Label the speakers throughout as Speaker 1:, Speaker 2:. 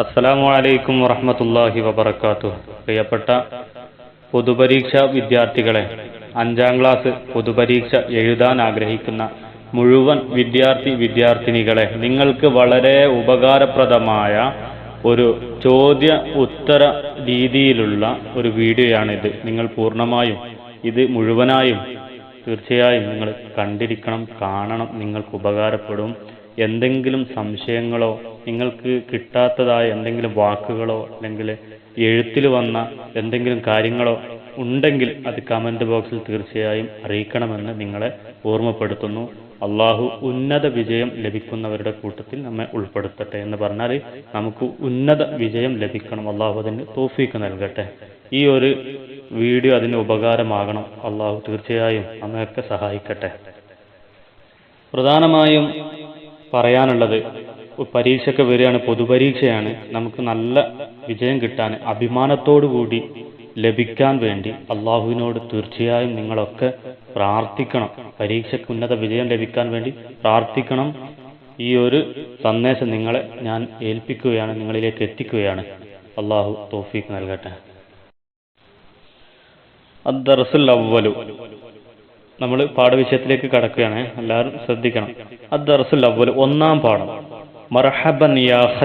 Speaker 1: അസ്സലാമു അലൈക്കും വറഹ്മത്തുള്ളാഹി വബറകാതുഹു. പ്രിയപ്പെട്ട പൊതുപരീക്ഷ വിദ്യാർത്ഥികളെ അഞ്ചാം ക്ലാസ് പൊതുപരീക്ഷ എഴുതാൻ ആഗ്രഹിക്കുന്ന മുഴുവൻ വിദ്യാർത്ഥി വിദ്യാർത്ഥിനികളെ നിങ്ങൾക്ക് വളരെ ഉപകാരപ്രദമായ ഒരു ചോദ്യ ഉത്തര രീതിയിലുള്ള ഒരു വീഡിയോയാണിത്. നിങ്ങൾ പൂർണമായും ഇത് മുഴുവനായും തീർച്ചയായും നിങ്ങൾ കണ്ടിരിക്കണം കാണണം നിങ്ങൾക്ക് ഉപകാരപ്പെടും. എന്തെങ്കിലും സംശയങ്ങളോ നിങ്ങൾക്ക് കിട്ടാത്തതായ എന്തെങ്കിലും വാക്കുകളോ അല്ലെങ്കിൽ എഴുത്തിൽ വന്ന എന്തെങ്കിലും കാര്യങ്ങളോ ഉണ്ടെങ്കിൽ അത് കമന്റ് ബോക്സിൽ തീർച്ചയായും അറിയിക്കണമെന്ന് നിങ്ങളെ ഓർമ്മപ്പെടുത്തുന്നു. അള്ളാഹു ഉന്നത വിജയം ലഭിക്കുന്നവരുടെ കൂട്ടത്തിൽ നമ്മെ ഉൾപ്പെടുത്തട്ടെ എന്ന് പറഞ്ഞാൽ നമുക്ക് ഉന്നത വിജയം ലഭിക്കണം. അള്ളാഹു അതിന് തോഫീക്ക് നൽകട്ടെ. ഈ ഒരു വീഡിയോ അതിന് ഉപകാരമാകണം. അള്ളാഹു തീർച്ചയായും നമ്മയൊക്കെ സഹായിക്കട്ടെ. പ്രധാനമായും പറയാനുള്ളത്. പരീക്ഷയൊക്കെ വരികയാണ് പൊതുപരീക്ഷയാണ്. നമുക്ക് നല്ല വിജയം കിട്ടാൻ കൂടി ലഭിക്കാൻ വേണ്ടി അള്ളാഹുവിനോട് തീർച്ചയായും നിങ്ങളൊക്കെ പ്രാർത്ഥിക്കണം. പരീക്ഷയ്ക്ക് ഉന്നത വിജയം ലഭിക്കാൻ വേണ്ടി പ്രാർത്ഥിക്കണം. ഈ ഒരു സന്ദേശം നിങ്ങളെ ഞാൻ ഏൽപ്പിക്കുകയാണ് നിങ്ങളിലേക്ക് എത്തിക്കുകയാണ്. അള്ളാഹു തോഫീക്ക് നൽകട്ടെ. അവ്വലു. നമ്മൾ പാഠവിഷയത്തിലേക്ക് കടക്കുകയാണ്. എല്ലാവരും ശ്രദ്ധിക്കണം. അദ്ദർസുൽ അവൽ ഒന്നാം പാഠം. മർഹബൻ യാ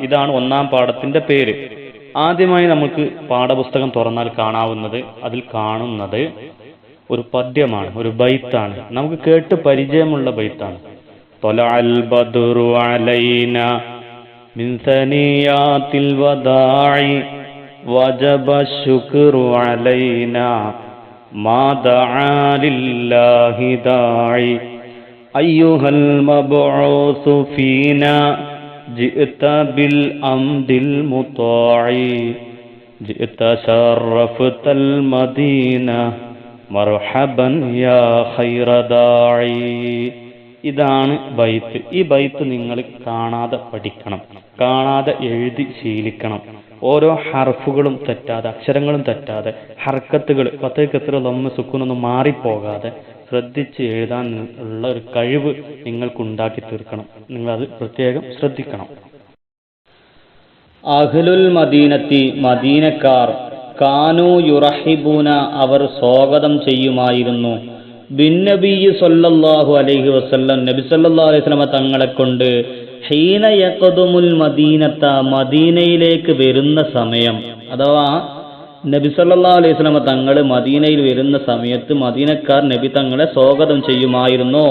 Speaker 1: ഇതാണ് ഒന്നാം പാഠത്തിന്റെ പേര്. ആദ്യമായി നമുക്ക് പാഠപുസ്തകം തുറന്നാൽ കാണാവുന്നത് അതിൽ കാണുന്നത് ഒരു പദ്യമാണ് ഒരു ബൈത്താണ്. നമുക്ക് കേട്ട് പരിചയമുള്ള ബൈത്താണ്. തൊലഅൽ ما دعا لله داعي أيها المبعوث فينا جئت بالأمد المطاع جئت شرفت المدينة مرحبا يا خير داعي ഇതാണ് ബൈത്ത് ഈ ബൈത്ത് നിങ്ങൾ കാണാതെ പഠിക്കണം കാണാതെ എഴുതി ശീലിക്കണം ഓരോ ഹർഫുകളും തെറ്റാതെ അക്ഷരങ്ങളും തെറ്റാതെ ഹർക്കത്തുകൾ പത്തേക്കത്ര ലമ്മ സുക്കൂനൊന്നും മാറിപ്പോകാതെ ശ്രദ്ധിച്ച് എഴുതാൻ ഉള്ള ഒരു കഴിവ് നിങ്ങൾക്ക് ഉണ്ടാക്കി തീർക്കണം. നിങ്ങൾ അത് പ്രത്യേകം ശ്രദ്ധിക്കണം. അഹ്ലുൽ മദീനത്തി മദീനക്കാർ കാനു യുറഹിബൂന അവർ സ്വാഗതം ചെയ്യുമായിരുന്നു. ബിന്നബി സല്ലല്ലാഹു അലൈഹി വസല്ലം നബി സല്ലാ അലൈഹി സ്വലമ തങ്ങളെ കൊണ്ട് ഹീന മദീനത്ത മദീനയിലേക്ക് വരുന്ന സമയം. അഥവാ നബി സല്ലാ അലൈഹി വസല്ലമ തങ്ങൾ മദീനയിൽ വരുന്ന സമയത്ത് മദീനക്കാർ നബി തങ്ങളെ സ്വാഗതം ചെയ്യുമായിരുന്നു?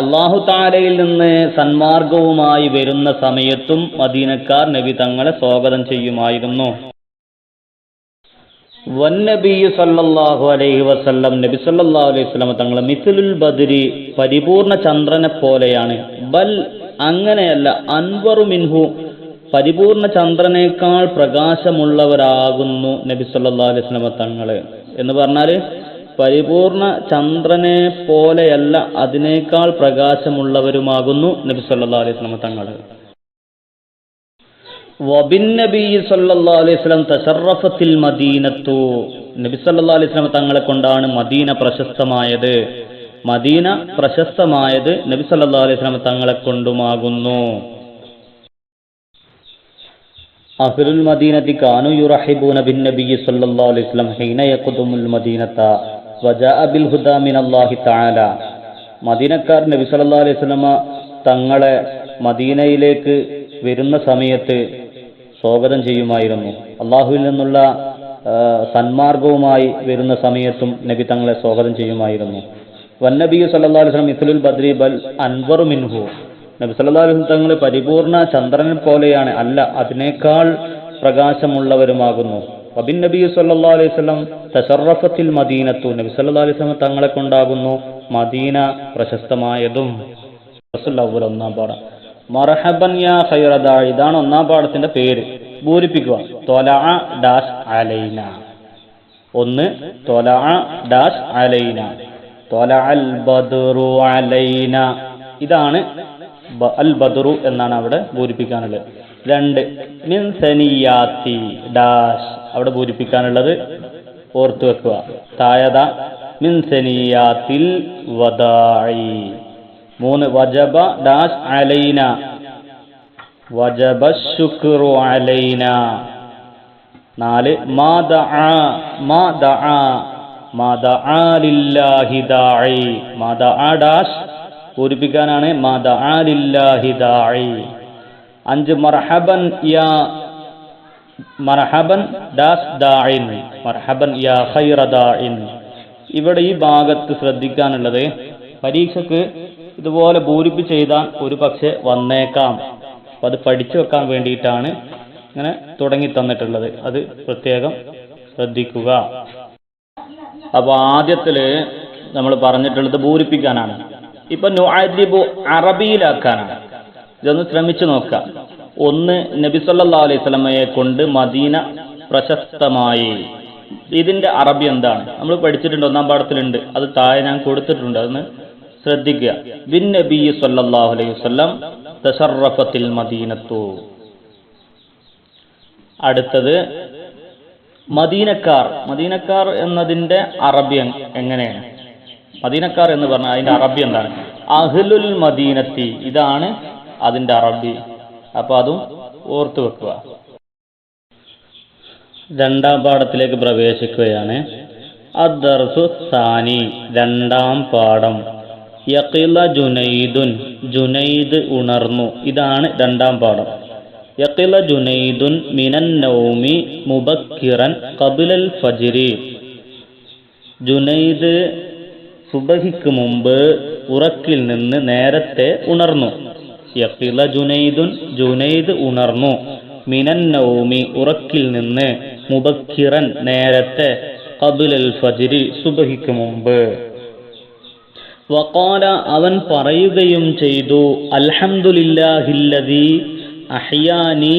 Speaker 1: അള്ളാഹു താലയിൽ നിന്ന് സന്മാർഗവുമായി വരുന്ന സമയത്തും മദീനക്കാർ നബി തങ്ങളെ സ്വാഗതം ചെയ്യുമായിരുന്നു. അലൈഹി നബി അലൈഹി തങ്ങൾ മിഥുലുൽ ബദരി പരിപൂർണ ചന്ദ്രനെ പോലെയാണ്. ബൽ അങ്ങനെയല്ല അൻവറു മിൻഹു പരിപൂർണ ചന്ദ്രനേക്കാൾ പ്രകാശമുള്ളവരാകുന്നു നബി സല്ലാ അലൈഹി സ്വലമ തങ്ങൾ എന്ന് പറഞ്ഞാൽ പരിപൂർണ ചന്ദ്രനെ പോലെയല്ല അതിനേക്കാൾ പ്രകാശമുള്ളവരുമാകുന്നു നബി സല്ലല്ലാഹു അലൈഹി സ്വലമ തങ്ങൾ വബിന്നബി സല്ലല്ലാഹു അലൈഹി വസല്ലം തശറഫത്തിൽ മദീനത്തു. നബി സല്ലല്ലാഹു അലൈഹി വസല്ലം തങ്ങളെ കൊണ്ടാണ് മദീന പ്രശസ്തമായത്. മദീന പ്രശസ്തമായത് നബി സല്ലാ അലൈഹി സ്വലം തങ്ങളെ കൊണ്ടുമാകുന്നു. അഹ്ലുൽ മദീനത്തി കാനു യുറഹിബൂന ബിൻ നബി സല്ലല്ലാഹു അലൈഹി വസല്ലം ഹീന യഖദുമുൽ മദീനത വജാഅ ബിൽ ഹുദാ മിനല്ലാഹി തആല. മദീനക്കാർ നബി സല്ലല്ലാഹു അലൈഹി വസല്ലമ തങ്ങളെ മദീനയിലേക്ക് വരുന്ന സമയത്ത് സ്വാഗതം ചെയ്യുമായിരുന്നു. അള്ളാഹുവിൽ നിന്നുള്ള സന്മാർഗവുമായി വരുന്ന സമയത്തും നബി തങ്ങളെ സ്വാഗതം ചെയ്യുമായിരുന്നു. വന്നബി സല്ലല്ലാഹു അലൈഹി വസല്ലം ഇസ്ലുൽ ബദ്രി ബൽ അൻവറു മിൻഹു. നബി സല്ലാ അലുസ്ലം തങ്ങൾ പരിപൂർണ ചന്ദ്രനെ പോലെയാണ് അല്ല അതിനേക്കാൾ പ്രകാശമുള്ളവരുമാകുന്നു. വബിൻ നബി സല്ലാ അലൈഹി വസല്ലം തശറഫത്തിൽ മദീനത്തു നബി സല്ലാ അലൈഹി സ്വലം തങ്ങളെ കൊണ്ടാകുന്നു മദീന പ്രശസ്തമായതും. ഒന്നാം പാഠം. മർഹബൻ യാ ഖൈറദ ഇതാണ് ഒന്നാം പാഠത്തിന്റെ പേര്. പൂരിപ്പിക്കുക. തൊല ഡാഷ് അലൈന. ഒന്ന് തൊല ഡാഷ് അലൈന. തൊലഅൽ ബദറു അലൈന. ഇതാണ് അൽ ബദറു എന്നാണ് അവിടെ പൂരിപ്പിക്കാനുള്ളത്. രണ്ട് മിൻ സനിയാത്തി ഡാഷ്. അവിടെ പൂരിപ്പിക്കാനുള്ളത് ഓർത്തു വെക്കുക താഴത മിൻ സനിയാത്തിൽ വദായി മൂന്ന് വജബ ഡാഷ് അലൈന. വജബ ശുക്രു അലൈന. നാല് ഡാഷ് പൂരിപ്പിക്കാനാണ് അഞ്ച് മർഹബൻ യാ മർഹബൻ ഡാസ് ദാഇൻ മർഹബൻ യാ ഖൈറ ദാഇൻ. ഇവിടെ ഈ ഭാഗത്ത് ശ്രദ്ധിക്കാനുള്ളത് പരീക്ഷക്ക് ഇതുപോലെ പൂരിപ്പിച്ച് എഴുതാൻ ഒരു പക്ഷെ വന്നേക്കാം. അപ്പം അത് പഠിച്ചു വെക്കാൻ വേണ്ടിയിട്ടാണ് ഇങ്ങനെ തുടങ്ങി തന്നിട്ടുള്ളത്. അത് പ്രത്യേകം ശ്രദ്ധിക്കുക. അപ്പോൾ ആദ്യത്തിൽ നമ്മൾ പറഞ്ഞിട്ടുള്ളത് പൂരിപ്പിക്കാനാണ് ഇപ്പൊ നുഅദിബു അറബിയിലാക്കാനാണ്. ഇതൊന്ന് ശ്രമിച്ചു നോക്കാം ഒന്ന് നബി സല്ലല്ലാഹു അലൈഹി സ്വലമയെ കൊണ്ട് മദീന പ്രശസ്തമായി. ഇതിന്റെ അറബി എന്താണ്? നമ്മൾ പഠിച്ചിട്ടുണ്ട് ഒന്നാം പാഠത്തിലുണ്ട്. അത് താഴെ ഞാൻ കൊടുത്തിട്ടുണ്ട്. അതൊന്ന് ശ്രദ്ധിക്കുക. ബിൻ നബി സല്ലല്ലാഹു അലൈഹി വസല്ലം തശറഫത്തിൽ മദീനത്തു. അടുത്തത് മദീനക്കാർ. മദീനക്കാർ എന്നതിന്റെ അറബി എങ്- എങ്ങനെയാണ്? മദീനക്കാർ എന്ന് പറഞ്ഞാൽ അതിന്റെ അറബി എന്താണ്? അഹ്ലുൽ മദീനത്തി. ഇതാണ് അതിന്റെ അറബി. അപ്പൊ അതും ഓർത്തു വെക്കുക. രണ്ടാം പാഠത്തിലേക്ക് പ്രവേശിക്കുകയാണ്. അദ്ദർസു സാനി രണ്ടാം പാഠം. യഖില ജുനൈദുൻ ജുനൈദ് ഉണർന്നു. ഇതാണ് രണ്ടാം പാഠം. യക്കില ജുനൈദുൻ മിനൻ നൗമി മുബക്കിറൻ കബിലൽ ഫജിരി. ജുനൈദ് സുബഹിക്ക് മുമ്പ് ഉറക്കിൽ നിന്ന് നേരത്തെ ഉണർന്നു. യക്കില ജുനൈദുൻ ജുനൈദ് ഉണർന്നു. മിനൻ നൗമി ഉറക്കിൽ നിന്ന് മുബക്കിറൻ നേരത്തെ കബിലൽ ഫജിരി സുബഹിക്ക് മുമ്പ്. വഖാല അവൻ പറയുകയും ചെയ്തു അൽഹംദുലില്ലാഹില്ലദി അഹ്യാനി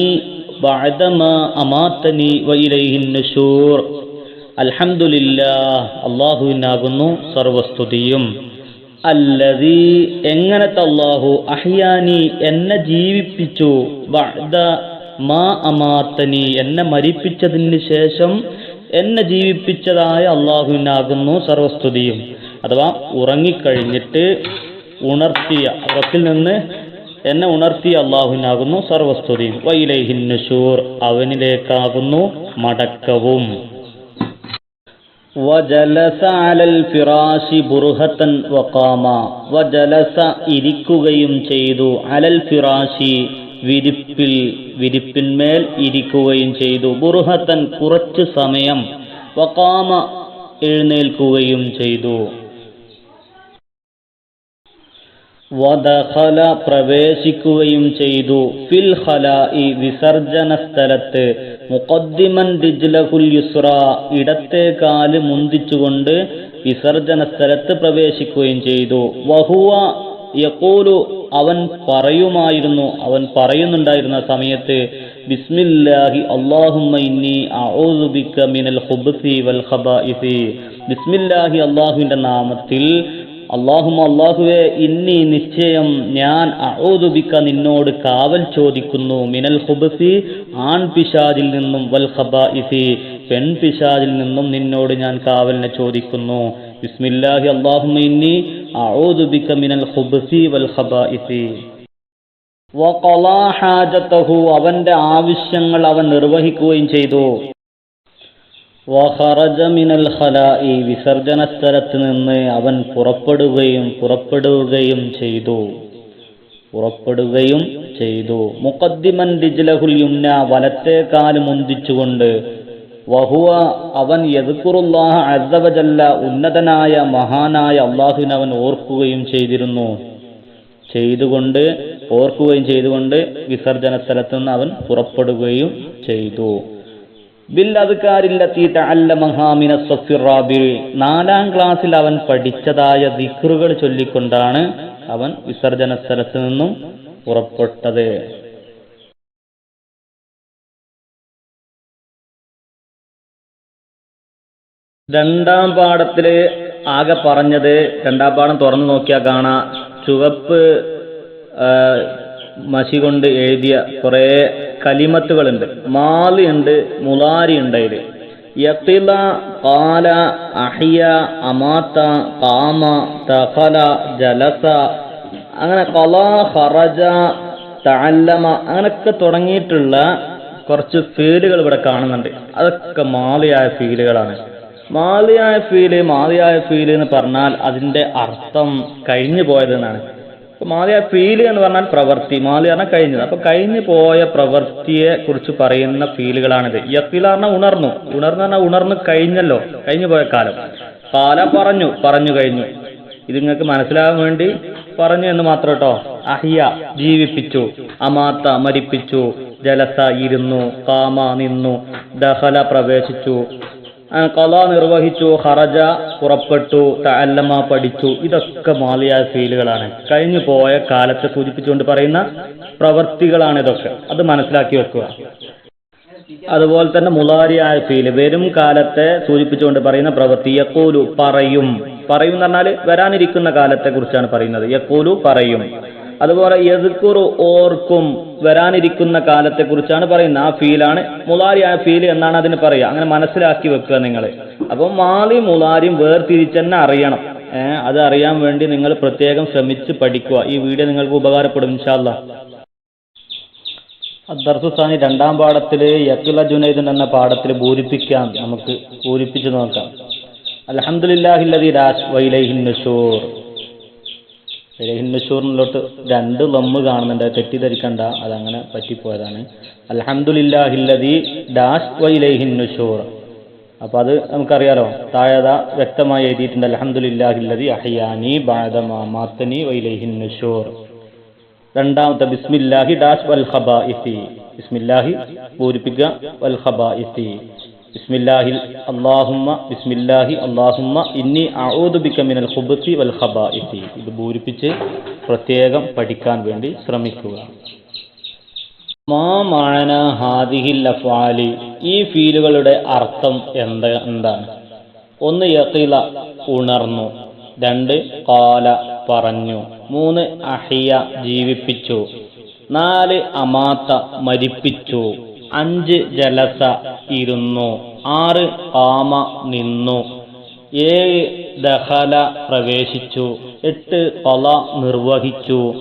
Speaker 1: ബഅദമ അമാതനി വഇലൈഹിൻ നുശൂർ അൽഹംദുലില്ലാഹ് അല്ലാഹുവിനാകുന്നു സർവസ്തുതിയും. അല്ലദീ എങ്ങനത്തെ അല്ലാഹു അഹ്യാനി എന്നെ ജീവിപ്പിച്ചു. ബഅദ മാ അമാതനി എന്നെ മരിപ്പിച്ചതിന് ശേഷം എന്നെ ജീവിപ്പിച്ചതായ അള്ളാഹുവിനാകുന്നു സർവസ്തുതിയും. അഥവാ ഉറങ്ങിക്കഴിഞ്ഞിട്ട് ഉണർത്തിയ ഉറക്കിൽ നിന്ന് എന്നെ ഉണർത്തിയ അള്ളാഹുവിനാകുന്നു സർവസ്തുതിയും. വൈലൈഹിൻ അവനിലേക്കാകുന്നു മടക്കവും. വജലസ വജലസ ഇരിക്കുകയും ചെയ്തു. അലൽ ഫിറാഷി വിരിപ്പിൽ വിരിപ്പിന്മേൽ ഇരിക്കുകയും ചെയ്തു. ബുർഹത്തൻ കുറച്ചു സമയം വക്കാമ എഴുന്നേൽക്കുകയും ചെയ്തു. വദഖല പ്രവേശിക്കുകയും ചെയ്തു. ഫിൽ ഖലാഇ വിസർജന സ്ഥലത്ത് മുഖദ്ദിമൻ ദിജ്ലഹുൽ യുസ്ര ഇടത്തെ കാൽ മുന്തിച്ചുകൊണ്ട് വിസർജന സ്ഥലത്ത് പ്രവേശിക്കുകയും ചെയ്തു. വഹുവ യഖൂലു അവൻ പറയുമായിരുന്നു അവൻ പറയുന്നുണ്ടായിരുന്ന സമയത്ത് ബിസ്മില്ലാഹി ബിക മിനൽ ഖുബ്സി വൽ ഖബാഇസി. ബിസ്മില്ലാഹി അല്ലാഹുവിന്റെ നാമത്തിൽ അള്ളാഹും അള്ളാഹുവെ ഇന്നി നിശ്ചയം ഞാൻ അഹോദുബിക്ക നിന്നോട് കാവൽ ചോദിക്കുന്നു. മിനൽ ഹുബസി ആൺ പിശാജിൽ നിന്നും വൽ ഖബാഇസി പെൺ പിശാജിൽ നിന്നും നിന്നോട് ഞാൻ കാവലിനെ ചോദിക്കുന്നു. ബിസ്മില്ലാഹി അള്ളാഹു ഇന്നി അഹോദുബിക്ക മിനൽ ഹുബസി വൽ ഖബാഇസി. വഖളാ അവന്റെ ആവശ്യങ്ങൾ അവൻ നിർവഹിക്കുകയും ചെയ്തു. വഖറജ മിനൽ ഈ വിസർജന സ്ഥലത്ത് നിന്ന് അവൻ പുറപ്പെടുകയും പുറപ്പെടുകയും ചെയ്തു. പുറപ്പെടുകയും ചെയ്തു. മുഖദ്ദിമൻ റിജ്ലഹുൽ യുംന വലത്തെ കാൽ മുന്തിച്ചുകൊണ്ട് വഹുവ അവൻ യദ്കുറുല്ലാഹ അസ്സവജല്ല ഉന്നതനായ മഹാനായ അള്ളാഹുവിനെ അവൻ ഓർക്കുകയും ചെയ്തിരുന്നു. ചെയ്തുകൊണ്ട് ഓർക്കുകയും ചെയ്തുകൊണ്ട് വിസർജന സ്ഥലത്ത് നിന്ന് അവൻ പുറപ്പെടുകയും ചെയ്തു. നാലാം ക്ലാസ്സിൽ അവൻ പഠിച്ചതായ ദിക്റുകൾ ചൊല്ലിക്കൊണ്ടാണ് അവൻ വിസർജന സ്ഥലത്ത് നിന്നും പുറപ്പെട്ടത്. രണ്ടാം പാഠത്തിൽ ആകെ പറഞ്ഞത് രണ്ടാം പാഠം തുറന്നു നോക്കിയാൽ കാണാം ചുവപ്പ് മഷി കൊണ്ട് എഴുതിയ കുറേ കലിമത്തുകളുണ്ട്. മാൽ ഉണ്ട് മുലാരി ഉണ്ട് അതിൽ യത്തില കാല അഹിയ അമാത്ത കാമ തഫല ജലസ അങ്ങനെ കല ഹറജ തഅല്ലമ അങ്ങനെയൊക്കെ തുടങ്ങിയിട്ടുള്ള കുറച്ച് ഫീലുകൾ ഇവിടെ കാണുന്നുണ്ട്. അതൊക്കെ മാലിയായ ഫീലുകളാണ്. മാലിയായ ഫീൽ മാലിയായ ഫീൽ എന്ന് പറഞ്ഞാൽ അതിന്റെ അർത്ഥം കഴിഞ്ഞു പോയതെന്നാണ് മാലിയായ ഫീൽ എന്ന് പറഞ്ഞാൽ പ്രവൃത്തി മാലി പറഞ്ഞാൽ കഴിഞ്ഞത്. അപ്പൊ കഴിഞ്ഞു പോയ പ്രവൃത്തിയെ കുറിച്ച് പറയുന്ന ഫീലുകളാണിത് യക്കില പറഞ്ഞാൽ ഉണർന്നു. ഉണർന്നു പറഞ്ഞാൽ ഉണർന്നു കഴിഞ്ഞല്ലോ. കഴിഞ്ഞു പോയ കാലം. പാല പറഞ്ഞു. പറഞ്ഞു കഴിഞ്ഞു. ഇത് നിങ്ങൾക്ക് മനസ്സിലാകാൻ വേണ്ടി പറഞ്ഞു എന്ന് മാത്രം കേട്ടോ. അഹിയ ജീവിപ്പിച്ചു. അമാത്ത മരിപ്പിച്ചു. ജലസ ഇരുന്നു. കാമ നിന്നു. ദഹല പ്രവേശിച്ചു. കല നിർവഹിച്ചു ഹറജ പുറപ്പെട്ടു തഅല്ലമ പഠിച്ചു. ഇതൊക്കെ മാലിയായ ഫീലുകളാണ്. കഴിഞ്ഞു പോയ കാലത്തെ സൂചിപ്പിച്ചുകൊണ്ട് പറയുന്ന പ്രവർത്തികളാണ് ഇതൊക്കെ. അത് മനസ്സിലാക്കി വെക്കുക. അതുപോലെ തന്നെ മുളാരിയായ ഫീൽ. വരും കാലത്തെ സൂചിപ്പിച്ചുകൊണ്ട് പറയുന്ന പ്രവൃത്തി യക്കൂലു പറയും. പറയും എന്ന് പറഞ്ഞാൽ വരാനിരിക്കുന്ന കാലത്തെ കുറിച്ചാണ് പറയുന്നത്. യക്കൂലു പറയും. അതുപോലെ യദ്കുറു ഓർക്കും വരാനിരിക്കുന്ന കാലത്തെ കുറിച്ചാണ് പറയുന്നത്. ആ ഫീലാണ് മുളാരിയായ ഫീൽ എന്നാണ് അതിന് പറയുക. അങ്ങനെ മനസ്സിലാക്കി വെക്കുക നിങ്ങൾ അപ്പം മാലി മുളാരിയും വേർതിരിച്ച് തന്നെ അറിയണം. ഏഹ് അത് അറിയാൻ വേണ്ടി നിങ്ങൾ പ്രത്യേകം ശ്രമിച്ച് പഠിക്കുക. ഈ വീഡിയോ നിങ്ങൾക്ക് ഉപകാരപ്പെടും ഇൻഷാല്ല അദ്ദർസുസാനി രണ്ടാം പാഠത്തിൽ യക്കുല ജുനൈദൻ എന്ന പാഠത്തിൽ പൂരിപ്പിക്കാം നമുക്ക്. പൂരിപ്പിച്ചു നോക്കാം. അൽഹംദുലില്ലാഹില്ലദി രാജ് വൈലൈഹിൻ നുഷൂർ. വൈലൈഹിൻ നുഷൂറിലോട്ട് രണ്ട് ലമ്മ് കാണുന്നുണ്ട്. തെറ്റിദ്ധരിക്കണ്ട. അതങ്ങനെ പറ്റിപ്പോയതാണ്. അൽഹംദുലില്ലാഹില്ലദി ഡാഷ് വൈലൈഹിന്നുഷൂർ അപ്പൊ അപ്പോൾ അത് നമുക്കറിയാലോ. താഴത വ്യക്തമായി എഴുതിയിട്ടുണ്ട്. അലഹമുല്ലാഹില്ലതി അഹിയാനി ബാദമാ വൈലൈഹിന്നുഷൂർ രണ്ടാമത്തെ ബിസ്മില്ലാഹി ഡാഷ് വൽ ഖബാഇസി. ബിസ്മില്ലാഹി പൂരിപ്പിക്കുക. വൽ ഖബാഇസി. ബിസ്മില്ലാഹി അല്ലാഹുമ്മ ബിസ്മില്ലാഹി അല്ലാഹുമ്മ ഇന്നി ബിക മിനൽ ഖുബ്സി വൽ ഖബാഇസി. ഇത് പൂരിപ്പിച്ച് പ്രത്യേകം പഠിക്കാൻ വേണ്ടി ശ്രമിക്കുക. മാ മാന ഹാദിഹിൽ അഫ്ആലി. ഈ ഫീലുകളുടെ അർത്ഥം എന്ത് എന്താണ്? ഒന്ന് യഖീല ഉണർന്നു. രണ്ട് കാല പറഞ്ഞു. മൂന്ന് അഹിയ ജീവിപ്പിച്ചു. നാല് അമാത്ത മരിപ്പിച്ചു. അഞ്ച് ജലസ ഇരുന്നു ആറ് കാമ നിന്നു. ഏഴ് ദഹല പ്രവേശിച്ചു എട്ട് പല നിർവഹിച്ചു.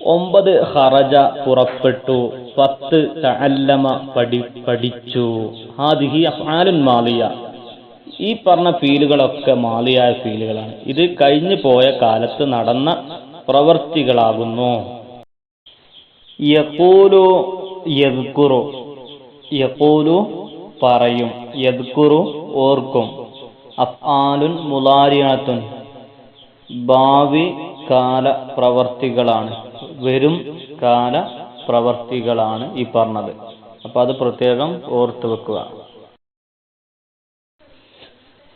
Speaker 1: ഒമ്പത് ഹറജ പുറപ്പെട്ടു പത്ത് തഅല്ലമ പഠി പഠിച്ചു. ഹാദിഹി അഫ്ആലുൻ മാലിയ. ഈ പറഞ്ഞ ഫീലുകളൊക്കെ മാലിയായ ഫീലുകളാണ്. ഇത് കഴിഞ്ഞു പോയ കാലത്ത് നടന്ന പ്രവർത്തികളാകുന്നു. യഖൂലു യദ്കുറു. യഖൂലു പറയും യദ്കുറു ഓർക്കും. അഫ്ആലുൻ മുലാരിയാത്തുൻ ഭാവി കാല പ്രവർത്തികളാണ്. വരും കാല പ്രവർത്തികളാണ് ഈ പറഞ്ഞത്. അപ്പൊ അത് പ്രത്യേകം ഓർത്തു വെക്കുക.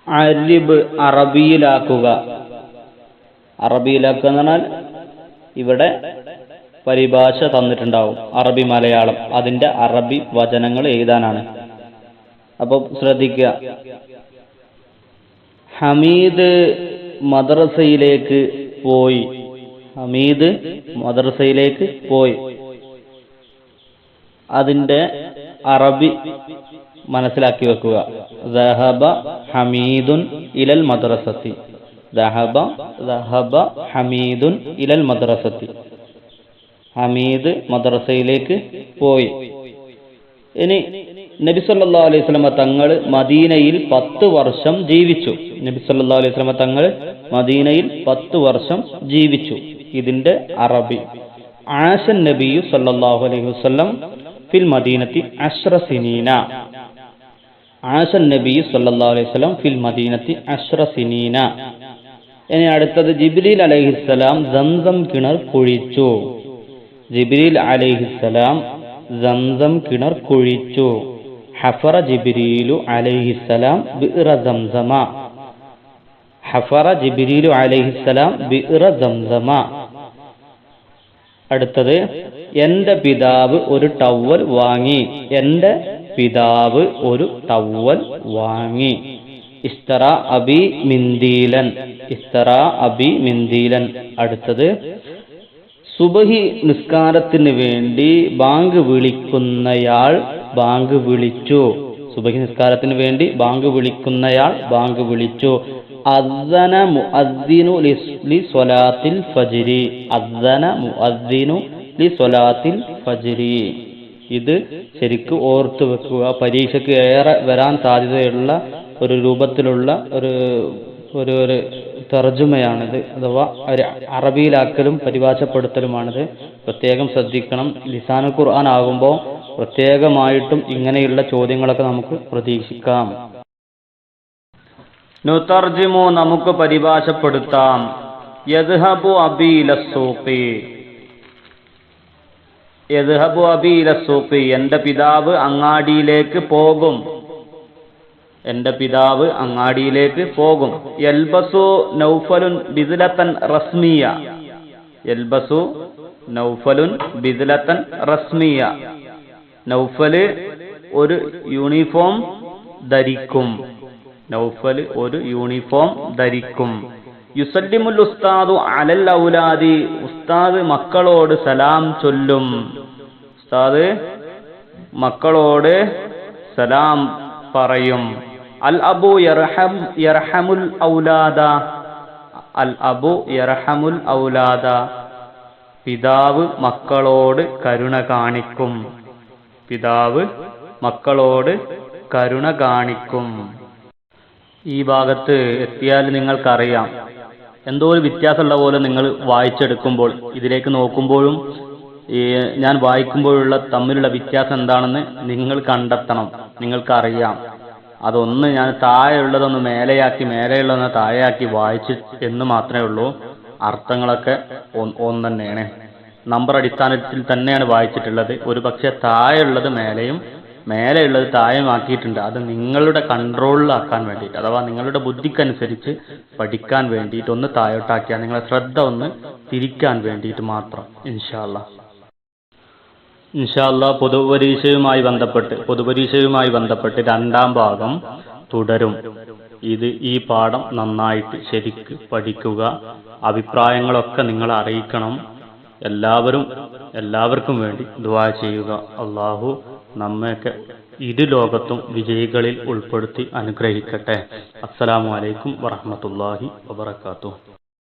Speaker 1: അരിബ് അറബിയിലാക്കുക. അറബിയിലാക്കുക എന്ന് പറഞ്ഞാൽ ഇവിടെ പരിഭാഷ തന്നിട്ടുണ്ടാവും. അറബി മലയാളം. അതിന്റെ അറബി വചനങ്ങൾ എഴുതാനാണ്. അപ്പൊ ശ്രദ്ധിക്കുക. ഹമീദ് മദ്രസയിലേക്ക് പോയി. ഹമീദ് മദ്രസയിലേക്ക് പോയി. അതിന്റെ അറബി മനസ്സിലാക്കി വെക്കുക. ദഹബ ഹമീദുൻ ഇലൽ മദ്രസത്തി. ദഹബ ദഹബ ഹമീദുൻ ഇലൽ മദ്രസത്തി. ഹമീദ് മദ്രസയിലേക്ക് പോയി. ഇനി നബി സല്ലാ അലൈഹി സ്വലമ തങ്ങൾ മദീനയിൽ പത്ത് വർഷം ജീവിച്ചു. നബി സല്ലാ അലൈഹി സ്വലമ തങ്ങൾ മദീനയിൽ പത്ത് വർഷം ജീവിച്ചു. ഇതിന്റെ അറബി ആശൻ നബിയു സല്ലാഹു അലൈഹി വസ്ലം ഫിൽ മദീനത്തി അഷ്റസിനീന ആശൻ നബിയു സല്ലാ അലൈഹി വസല്ലം ഫിൽ മദീനത്തി അഷ്റസിനീന ഇനി അടുത്തത് ജിബ്രീൽ അലൈഹിസ്സലാം ദന്തം കിണർ കുഴിച്ചു. ജിബ്രീൽ അലൈഹിസ്സലാം സംസം കിണർ കുഴിച്ചു. ഹഫറ ജിബിരിലു അലൈഹിസ്സലാം ബിഇറ സംസമ. ഹഫറ ജിബിരിലു അലൈഹിസ്സലാം ബിഇറ സംസമ. അടുത്തത് എന്റെ പിതാവ് ഒരു ടവൽ വാങ്ങി. എന്റെ പിതാവ് ഒരു ടവൽ വാങ്ങി. ഇസ്തറ അബി മിന്ദീലൻ. ഇസ്തറ അബി മിന്ദീലൻ. അടുത്തത് സുബഹി നിസ്കാരത്തിന് വേണ്ടി ബാങ്ക് വിളിക്കുന്നയാൾ ബാങ്ക് വിളിച്ചു. സുബഹി നിസ്കാരത്തിന് വേണ്ടി ബാങ്ക് വിളിക്കുന്നയാൾ ബാങ്ക് വിളിച്ചു. അദ്ദന മുഅദ്ദിനു ലി ഫജ്രി. അദ്ദന മുഅദ്ദിനു ഫജ്രി. ഇത് ശരിക്ക് ഓർത്തു വെക്കുക. പരീക്ഷയ്ക്ക് ഏറെ വരാൻ സാധ്യതയുള്ള ഒരു രൂപത്തിലുള്ള ഒരു ഒരു തർജുമയാണിത് അഥവാ ഒരു അറബിയിലാക്കലും പരിഭാഷപ്പെടുത്തലുമാണിത്. പ്രത്യേകം ശ്രദ്ധിക്കണം. ലിസാനു ഖുർആൻ ആകുമ്പോൾ പ്രത്യേകമായിട്ടും ഇങ്ങനെയുള്ള ചോദ്യങ്ങളൊക്കെ നമുക്ക് പ്രതീക്ഷിക്കാം. നുതർജിമു നമുക്ക് പരിഭാഷപ്പെടുത്താം. യദ്ഹബു അബീല ലസൂഖി യദ്ഹബു അബീല ലസൂഖി എന്റെ പിതാവ് അങ്ങാടിയിലേക്ക് പോകും. എന്റെ പിതാവ് അങ്ങാടിയിലേക്ക് പോകും. എൽബസു നൗഫലുൻ ബിദുലത്തൻ റസ്മിയ. എൽബസു നൗഫലുൻ ബിദുലത്തൻ റസ്മിയ. നൗഫൽ ഒരു യൂണിഫോം ധരിക്കും. നൗഫൽ ഒരു യൂണിഫോം ധരിക്കും. യുസല്ലിമുൽ ഉസ്താദു അലൽ ഔലാദി. ഉസ്താദ് മക്കളോട് സലാം ചൊല്ലും. ഉസ്താദ് മക്കളോട് സലാം പറയും. അൽ അബു യർഹം യർഹമുൽ ഔലാദ. അൽ അബു യർഹമുൽ ഔലാദ. പിതാവ് മക്കളോട് കരുണ കാണിക്കും. പിതാവ് മക്കളോട് കരുണ കാണിക്കും. ഈ ഭാഗത്ത് എത്തിയാൽ നിങ്ങൾക്കറിയാം. എന്തോ ഒരു വ്യത്യാസമുള്ള പോലെ നിങ്ങൾ വായിച്ചെടുക്കുമ്പോൾ ഇതിലേക്ക് നോക്കുമ്പോഴും ഈ ഞാൻ വായിക്കുമ്പോഴുള്ള തമ്മിലുള്ള വ്യത്യാസം എന്താണെന്ന് നിങ്ങൾ കണ്ടെത്തണം. നിങ്ങൾക്കറിയാം. അതൊന്ന് ഞാൻ താഴെയുള്ളതൊന്ന് മേലെയാക്കി മേലെയുള്ളതൊന്ന് താഴെയാക്കി വായിച്ച് എന്ന് മാത്രമേ ഉള്ളൂ. അർത്ഥങ്ങളൊക്കെ ഒന്ന് തന്നെയാണ് നമ്പർ അടിസ്ഥാനത്തിൽ തന്നെയാണ് വായിച്ചിട്ടുള്ളത്. ഒരു പക്ഷെ താഴെയുള്ളത് മേലെയും മേലെയുള്ളത് താഴെയുമാക്കിയിട്ടുണ്ട് അത് നിങ്ങളുടെ കൺട്രോളിലാക്കാൻ വേണ്ടിയിട്ട് അഥവാ നിങ്ങളുടെ ബുദ്ധിക്കനുസരിച്ച് പഠിക്കാൻ വേണ്ടിയിട്ട് ഒന്ന് താഴോട്ടാക്കിയാൽ നിങ്ങളെ ശ്രദ്ധ ഒന്ന് തിരിക്കാൻ വേണ്ടിയിട്ട് മാത്രം ഇൻഷാല്ല ഇൻഷാല്ല പൊതുപരീക്ഷയുമായി ബന്ധപ്പെട്ട് പൊതുപരീക്ഷയുമായി ബന്ധപ്പെട്ട് രണ്ടാം ഭാഗം തുടരും. ഇത് ഈ പാഠം നന്നായിട്ട് ശരിക്ക് പഠിക്കുക അഭിപ്രായങ്ങളൊക്കെ നിങ്ങൾ അറിയിക്കണം. എല്ലാവരും എല്ലാവർക്കും വേണ്ടി ദുവാ ചെയ്യുക. അള്ളാഹു നമ്മയൊക്കെ ഇരു ലോകത്തും വിജയികളിൽ ഉൾപ്പെടുത്തി അനുഗ്രഹിക്കട്ടെ. അസ്സലാമു അലൈക്കും വറഹ്മത്തുള്ളാഹി വബറകാതുഹു.